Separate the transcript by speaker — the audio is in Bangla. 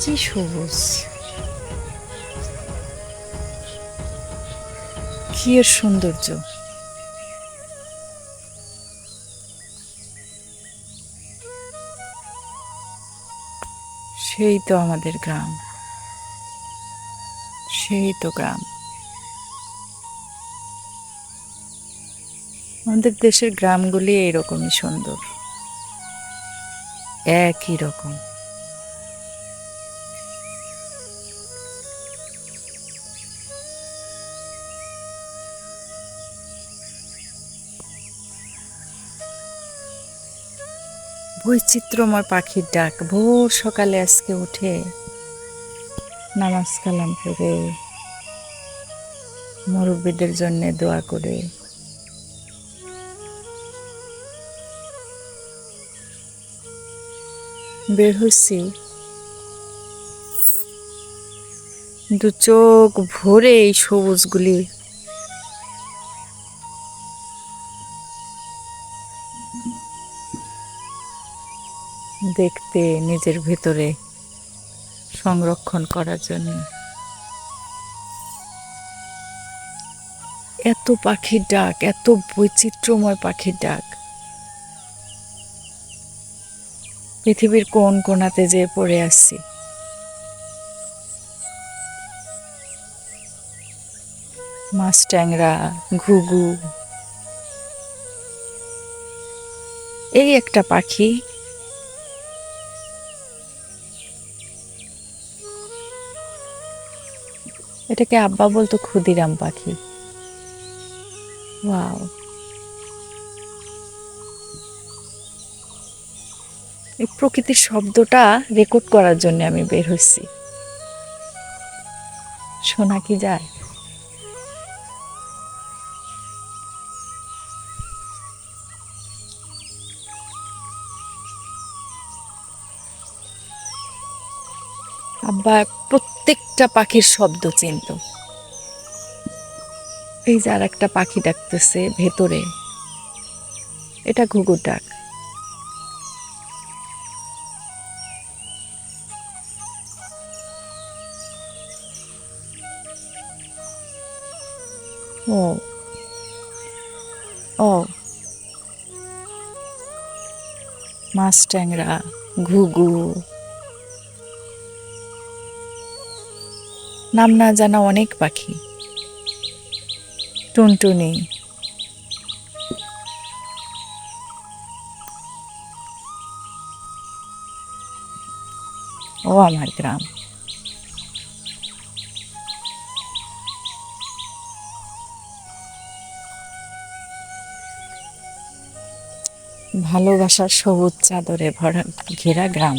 Speaker 1: কি সবুজ। কি এর সৌন্দর্য। সেই তো আমাদের গ্রাম। সেই তো গ্রাম। আমাদের দেশের গ্রামগুলি এইরকমই সুন্দর। একই রকম। বৈচিত্র্যময় পাখির ডাক। ভোর সকালে আজকে উঠে নামাজ কালাম করে, মুরব্বীদের জন্য দোয়া করে। বের হচ্ছি দু চোখ ভরে এই সবুজগুলি দেখতে নিজের ভেতরে সংরক্ষণ করার জন্য। এত পাখির ডাক, এত বৈচিত্র্যময় পাখির ডাক। পৃথিবীর কোন কোনাতে যে পড়ে আসছি। মাছ ট্যাংরা ঘুঘু। এই একটা পাখি এটাকে আব্বা বলতো ক্ষুদিরাম পাখি। ওয়াও। এই প্রকৃতির শব্দটা রেকর্ড করার জন্য আমি বের হচ্ছি শোনা কি যায়? আব্বা প্রত্যেকটা পাখির শব্দ চিনত। এই যে আর একটা পাখি ডাকতেছে ভেতরে। এটা ঘুঘুর ডাক। ও। ও। মাছ ট্যাংরা, ঘুঘু। নাম না জানা অনেক পাখি। টুনটুনি। ও আমার গ্রাম। ভালোবাসার সবুজ চাদরে ভরা ঘেরা গ্রাম।